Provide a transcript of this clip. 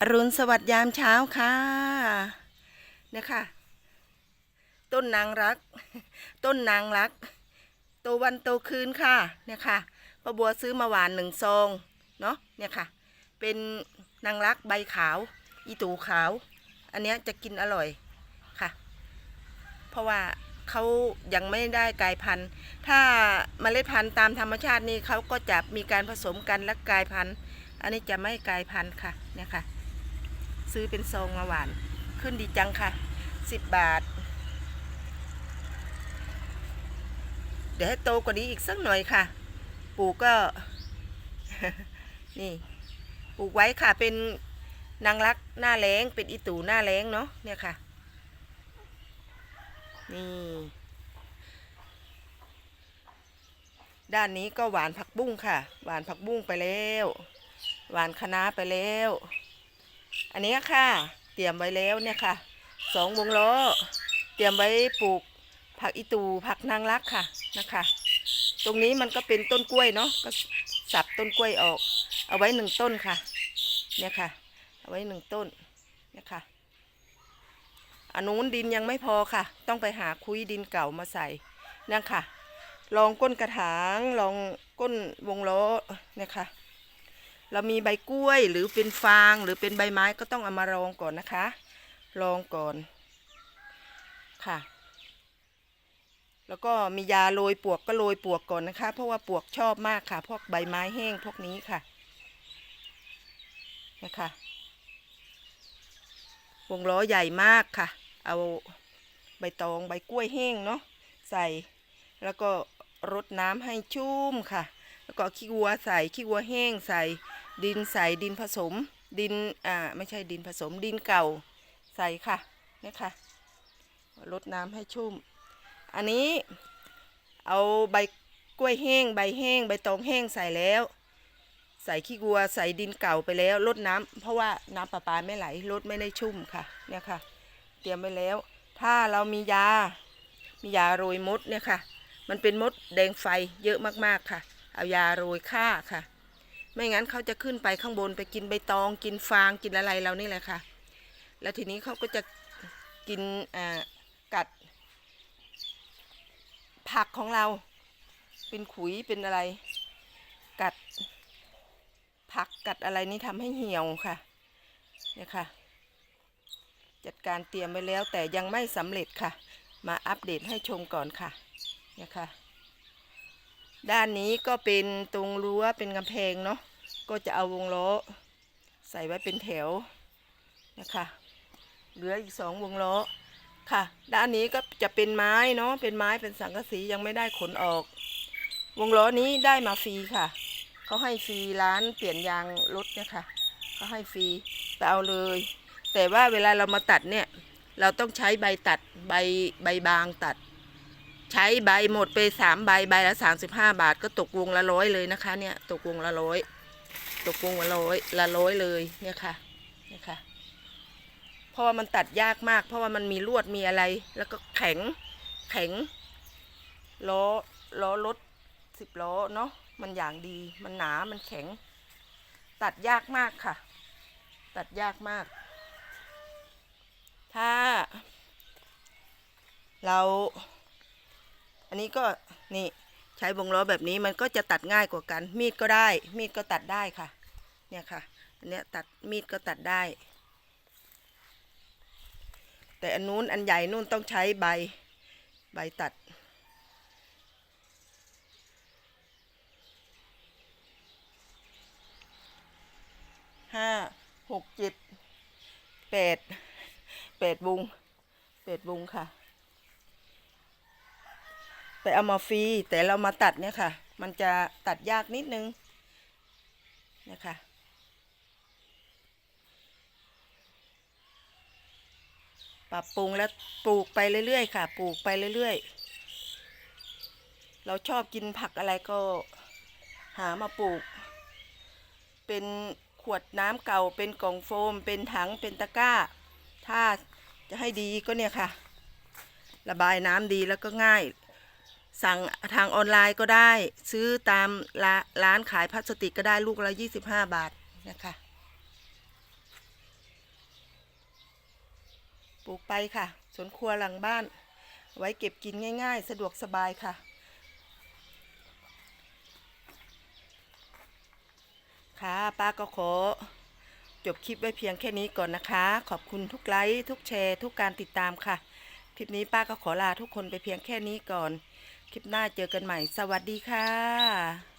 อรุณสวัสดิ์ยามเช้าค่ะเนี่ยค่ะต้นนางรัก ต้นนางรัก โตวันโตคืนค่ะเนี่ยค่ะป้าบัวซื้อมาหวานหนึ่งซองเนาะเนี่ยค่ะ เป็นนางรักใบขาว อีตูขาว อันเนี้ยจะกินอร่อยค่ะ เพราะว่าเขายังไม่ได้กลายพันธุ์ ถ้าเมล็ดพันธุ์ตามธรรมชาตินี่เขาก็จะมีการผสมกันและกลายพันธุ์ อันนี้จะไม่กลายพันธุ์ค่ะเนี่ยค่ะ ซื้อเป็นซองมาหวาน ขึ้นดีจังค่ะสิบบาท เดี๋ยวให้โตกว่านี้อีกสักหน่อยค่ะ ปลูกก็ นี่ ปลูกไว้ค่ะ เป็นนางรักหน้าแรงเป็นอีตู่หน้าแรงเนาะเนี่ยค่ะ นี่ ด้านนี้ก็หวานผักบุ้งค่ะ หวานผักบุ้งไปแล้ว หวานคะน้าไปแล้ว อันนี้ค่ะ เตรียมไว้แล้วเนี่ยค่ะสองวงล้อ เตรียมไว้ปลูกผักอีตูผักนางรักค่ะนะคะ ตรงนี้มันก็เป็นต้นกล้วยเนาะก็สับต้นกล้วยออก เอาไว้หนึ่งต้นค่ะ เนี่ยค่ะ เอาไว้หนึ่งต้นเนี่ยค่ะอันนู้นดินยังไม่พอค่ะ ต้องไปหาคุยดินเก่ามาใส่นั่นค่ะ ลองก้นกระถาง ลองก้นวงล้อเนี่ยค่ะ เรามีใบกล้วยหรือเป็นฟางหรือเป็นใบไม้ก็ต้องเอามารองก่อนนะคะลองก่อนค่ะ แล้วก็มียาโรยปวกก็โรยปวกก่อนนะคะ เพราะว่าปวกชอบมากค่ะ พวกใบไม้แห้งพวกนี้ค่ะนะคะวงล้อใหญ่มากค่ะ เอาใบตองใบกล้วยแห้งเนาะใส่แล้วก็รดน้ำให้ชุ่มค่ะ แล้วก็ขี้วัวใส่ขี้วัวแห้งใส่ ดินใส่ดินผสม ดินอ่าไม่ใช่ดินผสมดินเก่าใส่ค่ะเนี่ยค่ะรดน้ำให้ชุ่ม อันนี้เอาใบกล้วยแห้ง ใบแห้ง ใบตองแห้งใส่แล้ว ใส่ขี้วัวใส่ดินเก่าไปแล้วลดน้ำเพราะว่าน้ำประปาไม่ไหลรดไม่ได้ชุ่มค่ะเนี่ยค่ะ เตรียมไว้แล้ว ถ้าเรามียา มียาโรยมดเนี่ยค่ะ มันเป็นมดแดงไฟเยอะมากๆค่ะ เอายาโรยฆ่าค่ะ ไม่งั้นเขาจะขึ้นไปข้างบนไปกินใบตอง กินฟางกินอะไรเรานี่แหละค่ะ แล้วทีนี้เขาก็จะกินอ่ากัด ผักของเรา เป็นขุยเป็นอะไร กัด ผักกัดอะไรนี่ทำให้เหี่ยวค่ะเนี่ยค่ะ จัดการเตรียมไว้แล้วแต่ยังไม่สำเร็จค่ะ มาอัปเดตให้ชมก่อนค่ะเนี่ยค่ะ ด้านนี้ก็เป็นตรงรั้วเป็นกำแพงเนาะก็จะเอาวงล้อ ใส่ไว้เป็นแถวนะคะเหลืออีกสองวงล้อค่ะ ด้านนี้ก็จะเป็นไม้เนาะเป็นไม้เป็นสังกะสียังไม่ได้ขนออก วงล้อนี้ได้มาฟรีค่ะเขาให้ฟรีร้านเปลี่ยนยางรถเนี่ยค่ะเขาให้ฟรีไปเอาเลย แต่ว่าเวลาเรามาตัดเนี่ย เราต้องใช้ใบตัดใบใบบางตัด ใช้ใบหมดไปสามใบใบละสามสิบห้าบาท ก็ตกวงละร้อยเลยนะคะ เนี่ย ตกวงละร้อยตกวงละร้อยละร้อยเลยเนี่ยค่ะเนี่ยค่ะ เพราะว่ามันตัดยากมาก เพราะว่ามันมีลวดมีอะไร แล้วก็แข็งแข็งล้อล้อรถสิบล้อเนาะมันอย่างดีมันหนามันแข็ง ตัดยากมากค่ะ ตัดยากมาก ถ้า เรา อันนี้ก็นี่ใช้วงล้อแบบนี้มันก็จะตัดง่ายกว่ากัน มีดก็ได้ มีดก็ตัดได้ค่ะ เนี่ยค่ะ อันเนี้ยตัดมีดก็ตัดได้ แต่อันนู้นอันใหญ่นู่นต้องใช้ใบใบตัด ห้าหกเจ็ดแปดแปดวงแปดวงค่ะ ไปเอามาฟรีแต่เรามาตัดเนี่ยค่ะ มันจะตัดยากนิดนึงเนี่ยค่ะปรับปรุงแล้วปลูกไปเรื่อยๆค่ะ ปลูกไปเรื่อยๆ เราชอบกินผักอะไรก็หามาปลูก เป็นขวดน้ำเก่าเป็นกล่องโฟม เป็นถังเป็นตะกร้า ถ้าจะให้ดีก็เนี่ยค่ะ ระบายน้ำดีแล้วก็ง่าย สั่งทางออนไลน์ก็ได้ ซื้อตามร้าานขายพลาสติกก็ได้ลูกละ25 บาทนะคะปลูกไปค่ะ สวนครัวหลังบ้าน ไว้เก็บกินง่าย ๆ สะดวกสบายค่ะ ค่ะป้าก็ขอจบคลิปไว้เพียงแค่นี้ก่อนนะคะ ขอบคุณทุกไลค์ ทุกแชร์ ทุกการติดตามค่ะ คลิปนี้ป้าก็ขอลาทุกคนไปเพียงแค่นี้ก่อน คลิปหน้าเจอกันใหม่ สวัสดีค่ะ